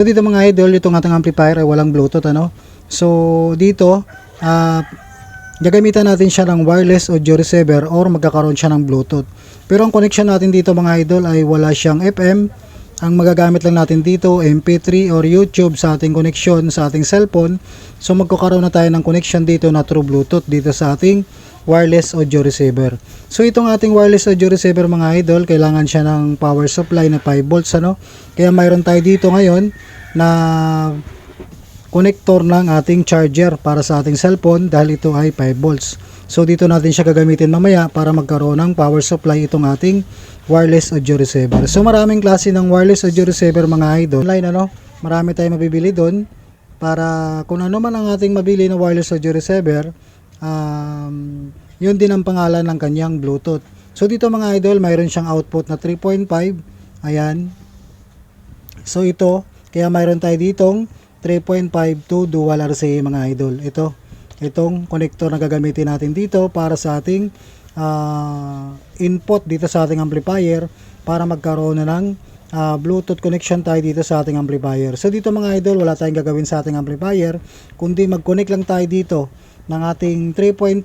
So dito mga idol, itong ating amplifier ay walang Bluetooth ano. So dito, ah gagamitan natin siya ng wireless audio receiver or magkakaroon siya ng Bluetooth. Pero ang connection natin dito mga idol ay wala siyang FM. Ang magagamit lang natin dito MP3 or YouTube sa ating connection sa ating cellphone. So magkakaroon na tayo ng connection dito na through Bluetooth dito sa ating wireless audio receiver. So itong ating wireless audio receiver mga idol, kailangan siya ng power supply na 5 volts ano. Kaya mayroon tayo dito ngayon na connector ng ating charger para sa ating cellphone dahil ito ay 5 volts. So dito natin siya gagamitin mamaya para magkaroon ng power supply itong ating wireless audio receiver. So maraming klase ng wireless audio receiver mga idol. Online ano, marami tayong mabibili doon para kung ano man ang ating mabili na wireless audio receiver, um, yun din ang pangalan ng kanyang Bluetooth. So dito mga idol, mayroon siyang output na 3.5. Ayan. So ito, kaya mayroon tayo ditong 3.5 to dual RCA mga idol. Ito, itong connector na gagamitin natin dito para sa ating ah, input dito sa ating amplifier para magkaroon na ng ah, Bluetooth connection tayo dito sa ating amplifier. So dito mga idol, wala tayong gagawin sa ating amplifier, kundi mag-connect lang tayo dito ng ating 3.5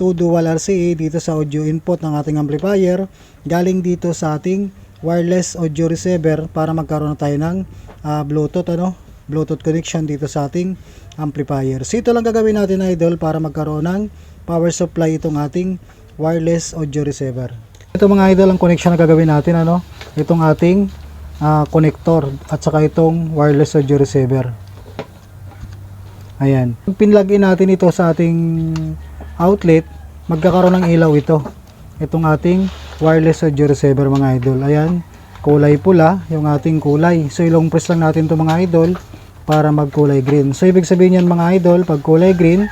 to dual RCA dito sa audio input ng ating amplifier galing dito sa ating wireless audio receiver para magkaroon na tayo ng ah, Bluetooth ano Bluetooth connection dito sa ating amplifier. So ito lang gagawin natin idol para magkaroon ng power supply itong ating wireless audio receiver. Ito mga idol ang connection na gagawin natin ano, itong ating ah, connector at saka itong wireless audio receiver. Ayan. Pag pinlog in natin ito sa ating outlet, magkakaroon ng ilaw ito. Itong ating wireless audio receiver mga idol. Ayan, kulay pula yung ating kulay. So ilong press lang natin ito mga idol para magkulay green. So ibig sabihin yan mga idol, pag kulay green,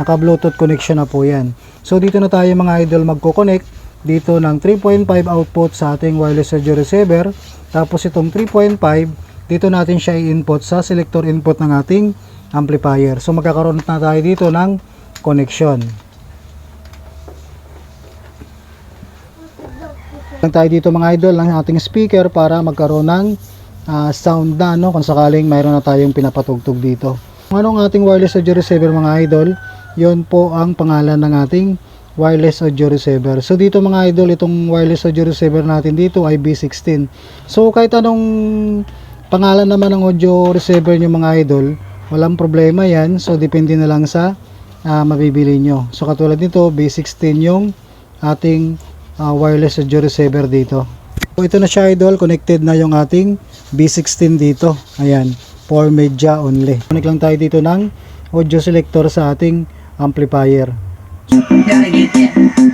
naka bluetooth connection na po yan. So dito na tayo mga idol magko-connect dito ng 3.5 output sa ating wireless audio receiver. Tapos itong 3.5, dito natin siya i-input sa selector input ng ating amplifier. So magkakaroon na tayo dito ng connection. Lang tayo dito mga idol ng ating speaker para magkaroon ng ah, sound na no kung sakaling mayroon na tayong pinapatugtog dito. Kung anong ating wireless audio receiver mga idol, yon po ang pangalan ng ating wireless audio receiver. So dito mga idol, itong wireless audio receiver natin dito ay B16. So kahit anong pangalan naman ng audio receiver nyo mga idol, walang problema yan. So depende na lang sa ah, mabibili nyo. So katulad nito, B16 yung ating ah, wireless audio receiver dito. So ito na siya idol, connected na yung ating B16 dito. Ayan, for media only. Connect lang tayo dito ng audio selector sa ating amplifier. Gotta get